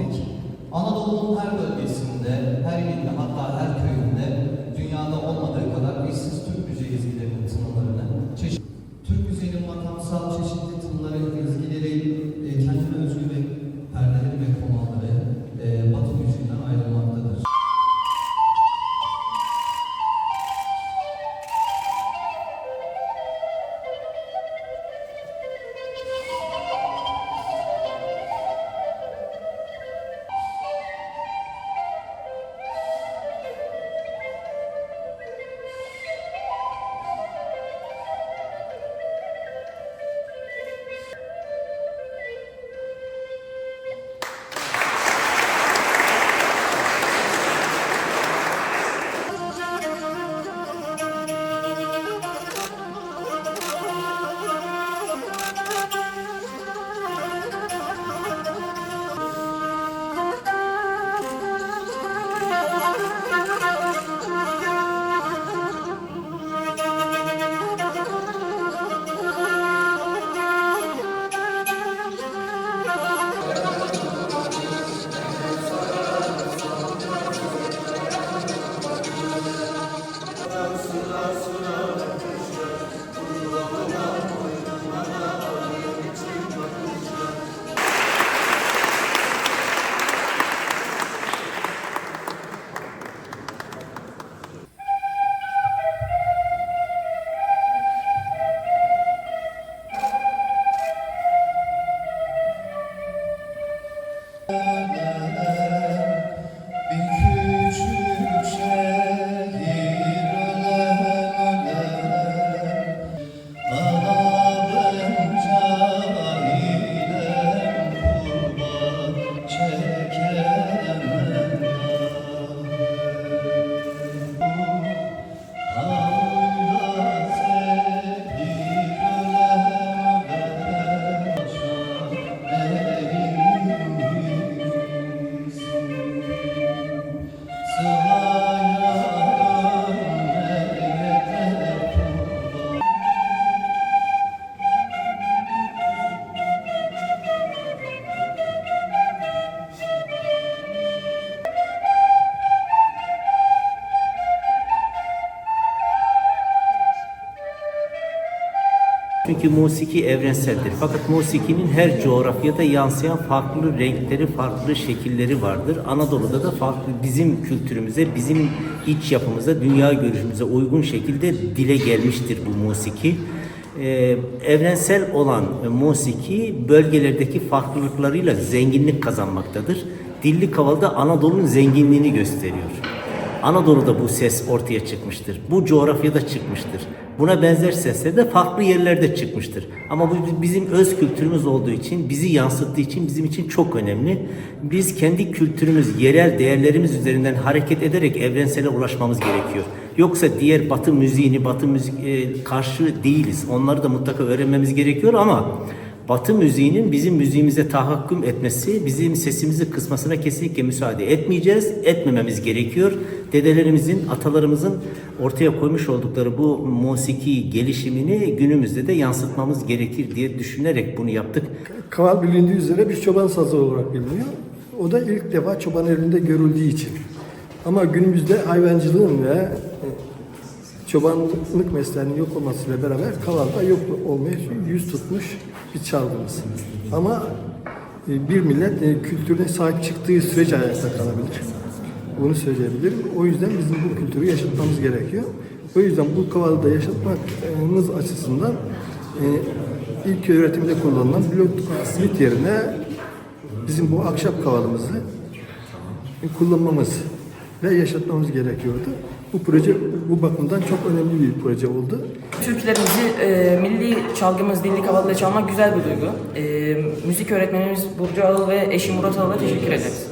dedik. Anadolu'nun her bölgesinde, her ilinde hatta her köyünde dünyada olmadığı Çünkü musiki evrenseldir. Fakat musikinin her coğrafyada yansıyan farklı renkleri, farklı şekilleri vardır. Anadolu'da da farklı bizim kültürümüze, bizim iç yapımıza, dünya görüşümüze uygun şekilde dile gelmiştir bu musiki. Ee, evrensel olan musiki bölgelerdeki farklılıklarıyla zenginlik kazanmaktadır. Dilli Kaval'da Anadolu'nun zenginliğini gösteriyor. Anadolu'da bu ses ortaya çıkmıştır. Bu coğrafyada çıkmıştır. Buna benzer sesler de farklı yerlerde çıkmıştır. Ama bu bizim öz kültürümüz olduğu için, bizi yansıttığı için bizim için çok önemli. Biz kendi kültürümüz, yerel değerlerimiz üzerinden hareket ederek evrensele ulaşmamız gerekiyor. Yoksa diğer Batı müziğini, Batı müzik e, karşı değiliz. Onları da mutlaka öğrenmemiz gerekiyor ama Batı müziğinin bizim müziğimize tahakküm etmesi, bizim sesimizi kısmasına kesinlikle müsaade etmeyeceğiz, etmememiz gerekiyor. Dedelerimizin, atalarımızın ortaya koymuş oldukları bu musiki gelişimini günümüzde de yansıtmamız gerekir diye düşünerek bunu yaptık. Kaval bilindiği üzere bir çoban sazı olarak biliniyor. O da ilk defa çoban elinde görüldüğü için. Ama günümüzde hayvancılığın ve çobanlık mesleğinin yok olmasıyla beraber kavalda yok olmaya yüz tutmuş bir çalgımız. Ama e, bir millet e, kültürüne sahip çıktığı sürece ayakta kalabilir. Bunu söyleyebilirim. O yüzden bizim bu kültürü yaşatmamız gerekiyor. O yüzden bu kavalda yaşatmamız açısından e, ilk öğretimde kullanılan blok simit yerine bizim bu ahşap kavalımızı kullanmamız ve yaşatmamız gerekiyordu. Bu proje bu bakımdan çok önemli bir proje oldu. Türkülerimizi e, milli çalgımız dilli kavalıyla çalmak güzel bir duygu. E, müzik öğretmenimiz Burcu Ağıl ve eşi Murat Ağıl'a teşekkür ederiz.